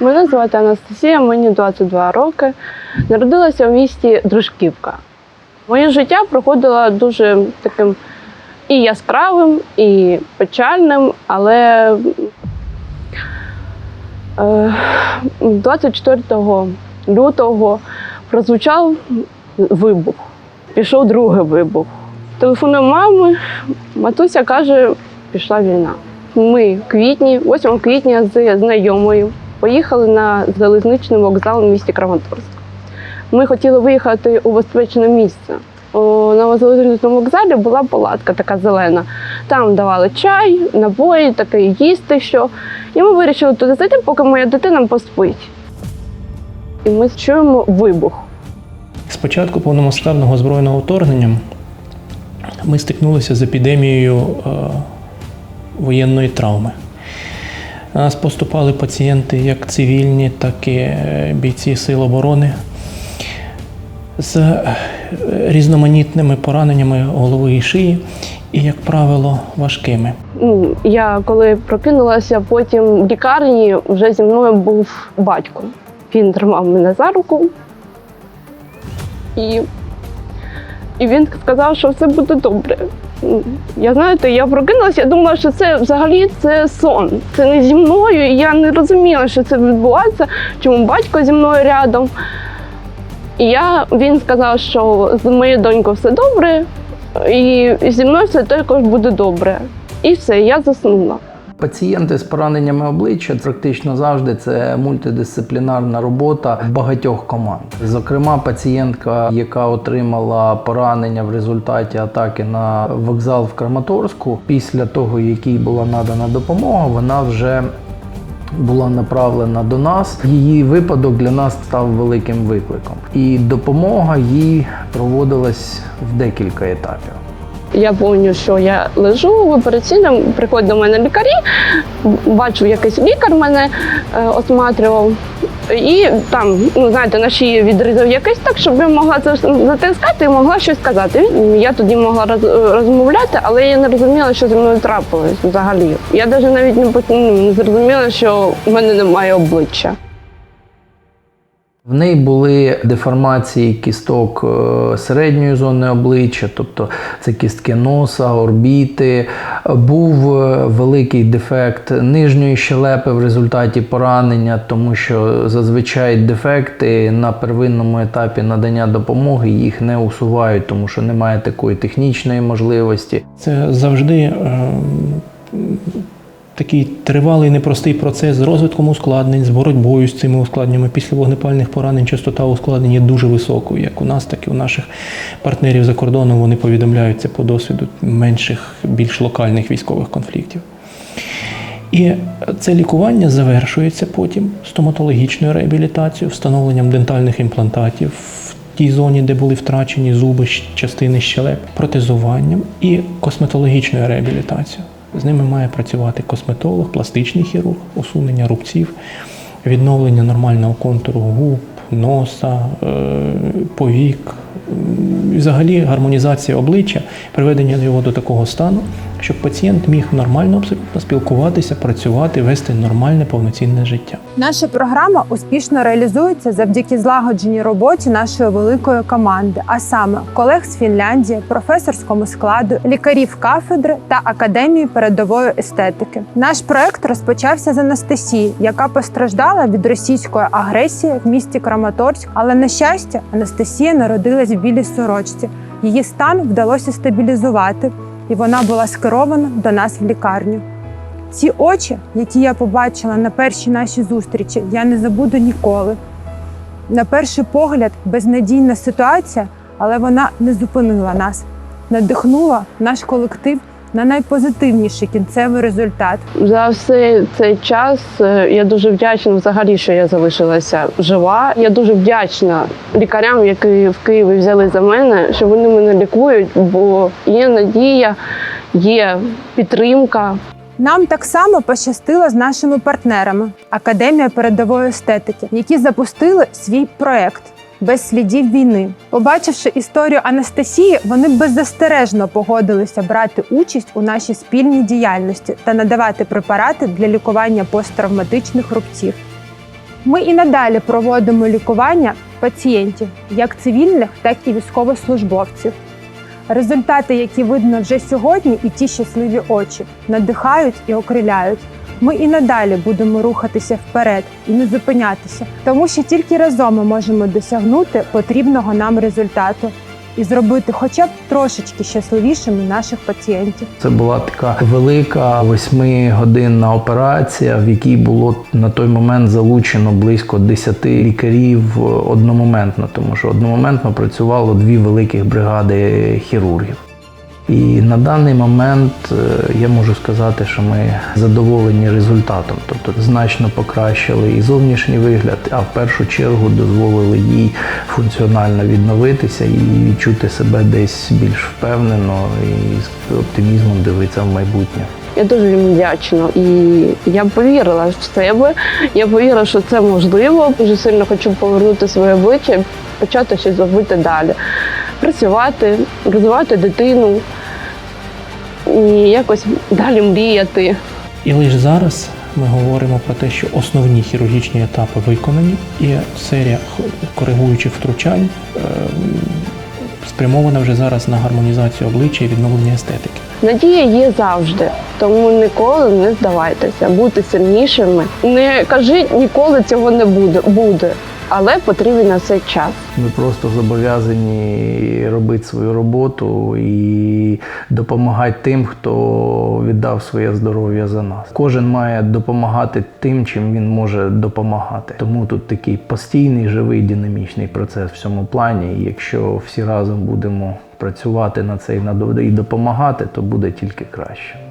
Мене звати Анастасія, мені 22 роки. Народилася в місті Дружківка. Моє життя проходило дуже таким і яскравим, і печальним, але е, 24 лютого прозвучав вибух. Пішов другий вибух. Телефоную мами, матуся каже, пішла війна. Ми в квітні, 8 квітня з знайомою поїхали на залізничний вокзал в місті Краматорськ. Ми хотіли виїхати у безпечне місце. На залізничному вокзалі була палатка така зелена. Там давали чай, напої, таке їсти що. І ми вирішили туди зайти, поки моя дитина поспить. І ми чуємо вибух. З початку повномасштабного збройного вторгнення ми стикнулися з епідемією е, воєнної травми. Нас поступали пацієнти як цивільні, так і е, бійці Сил оборони з е, різноманітними пораненнями голови і шиї, і, як правило, важкими. Ну, Я коли прокинулася, потім в лікарні вже зі мною був батько. Він тримав мене за руку. І, і він сказав, що все буде добре. Я знаєте, я прокинулася, я думала, що це взагалі це сон. Це не зі мною. І я не розуміла, що це відбувається, чому батько зі мною рядом. І я, він сказав, що з моєю донькою все добре, і зі мною все також буде добре. І все, я заснула. Пацієнти з пораненнями обличчя практично завжди це мультидисциплінарна робота багатьох команд. Зокрема, пацієнтка, яка отримала поранення в результаті атаки на вокзал в Краматорську, після того, якій була надана допомога, вона вже була направлена до нас. Її випадок для нас став великим викликом, і допомога їй проводилась в декілька етапів. Я пам'ятаю, що я лежу в операційному, приходять до мене лікарі, бачу, якийсь лікар мене е, осматрював. І там, ну знаєте, на шиї відрізав якийсь так, щоб я могла це затискати і могла щось сказати. Я тоді могла роз- розмовляти, але я не розуміла, що зі мною трапилось взагалі. Я навіть навіть не, ну, не зрозуміла, що в мене немає обличчя. В неї були деформації кісток е, середньої зони обличчя, тобто це кістки носа, орбіти. Був е, великий дефект нижньої щелепи в результаті поранення, тому що зазвичай дефекти на первинному етапі надання допомоги їх не усувають, тому що немає такої технічної можливості. Це завжди е, такий тривалий непростий процес з розвитком ускладнень, з боротьбою з цими ускладненнями. Після вогнепальних поранень частота ускладнень є дуже високою, як у нас, так і у наших партнерів за кордоном. Вони повідомляються по досвіду менших, більш локальних військових конфліктів. І це лікування завершується потім стоматологічною реабілітацією, встановленням дентальних імплантатів в тій зоні, де були втрачені зуби, частини щелеп, протезуванням і косметологічною реабілітацією. З ними має працювати косметолог, пластичний хірург, усунення рубців, відновлення нормального контуру губ, носа, е, повік, взагалі гармонізація обличчя, приведення його до такого стану, щоб пацієнт міг нормально спілкуватися, працювати, вести нормальне повноцінне життя. Наша програма успішно реалізується завдяки злагодженій роботі нашої великої команди, а саме колег з Фінляндії, професорському складу, лікарів кафедри та академії передової естетики. Наш проект розпочався з Анастасії, яка постраждала від російської агресії в місті Краматорськ. Але на щастя, Анастасія народилась в білій сорочці. Її стан вдалося стабілізувати, і вона була скерована до нас в лікарню. Ці очі, які я побачила на першій нашій зустрічі, я не забуду ніколи. На перший погляд, безнадійна ситуація, але вона не зупинила нас, надихнула наш колектив на найпозитивніший кінцевий результат. За все цей час е, я дуже вдячна взагалі, що я залишилася жива. Я дуже вдячна лікарям, які в Києві взяли за мене, що вони мене лікують, бо є надія, є підтримка. Нам так само пощастило з нашими партнерами Академія передової естетики, які запустили свій проект. Без слідів війни, побачивши історію Анастасії, вони беззастережно погодилися брати участь у нашій спільній діяльності та надавати препарати для лікування посттравматичних рубців. Ми і надалі проводимо лікування пацієнтів, як цивільних, так і військовослужбовців. Результати, які видно вже сьогодні, і ті щасливі очі, надихають і окриляють. Ми і надалі будемо рухатися вперед і не зупинятися, тому що тільки разом ми можемо досягнути потрібного нам результату і зробити хоча б трошечки щасливішими наших пацієнтів. Це була така велика восьмигодинна операція, в якій було на той момент залучено близько 10 лікарів одномоментно, тому що одномоментно працювало дві великих бригади хірургів. І на даний момент е, я можу сказати, що ми задоволені результатом, тобто значно покращили і зовнішній вигляд, а в першу чергу дозволили їй функціонально відновитися і відчути себе десь більш впевнено і з оптимізмом дивитися в майбутнє. Я дуже їм вдячна. І я повірила в себе. Я повірила, що це можливо. Дуже сильно хочу повернути своє обличчя, почати щось робити далі. Працювати, розвивати дитину і якось далі мріяти. І лише зараз ми говоримо про те, що основні хірургічні етапи виконані, і серія коригуючих втручань е, спрямована вже зараз на гармонізацію обличчя і відновлення естетики. Надія є завжди, тому ніколи не здавайтеся, будьте сильнішими. Не кажіть ніколи цього не буде, буде, але потрібен на цей час. Ми просто зобов'язані робити свою роботу і допомагати тим, хто віддав своє здоров'я за нас. Кожен має допомагати тим, чим він може допомагати. Тому тут такий постійний, живий, динамічний процес в цьому плані. І якщо всі разом будемо працювати на це і допомагати, то буде тільки краще.